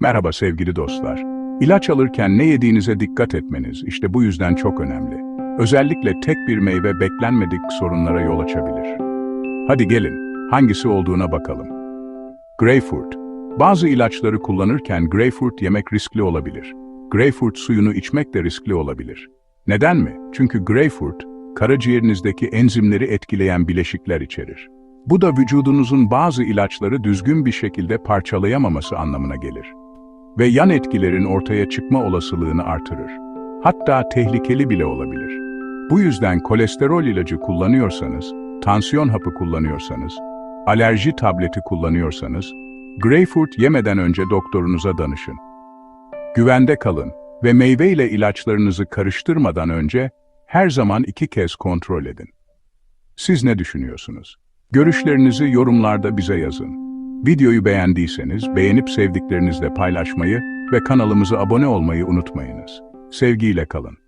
Merhaba sevgili dostlar. İlaç alırken ne yediğinize dikkat etmeniz işte bu yüzden çok önemli. Özellikle tek bir meyve beklenmedik sorunlara yol açabilir. Hadi gelin, hangisi olduğuna bakalım. Greyfurt. Bazı ilaçları kullanırken greyfurt yemek riskli olabilir. Greyfurt suyunu içmek de riskli olabilir. Neden mi? Çünkü greyfurt, karaciğerinizdeki enzimleri etkileyen bileşikler içerir. Bu da vücudunuzun bazı ilaçları düzgün bir şekilde parçalayamaması anlamına gelir. Ve yan etkilerin ortaya çıkma olasılığını artırır. Hatta tehlikeli bile olabilir. Bu yüzden kolesterol ilacı kullanıyorsanız, tansiyon hapı kullanıyorsanız, alerji tableti kullanıyorsanız, greyfurt yemeden önce doktorunuza danışın. Güvende kalın ve meyve ile ilaçlarınızı karıştırmadan önce her zaman iki kez kontrol edin. Siz ne düşünüyorsunuz? Görüşlerinizi yorumlarda bize yazın. Videoyu beğendiyseniz beğenip sevdiklerinizle paylaşmayı ve kanalımıza abone olmayı unutmayınız. Sevgiyle kalın.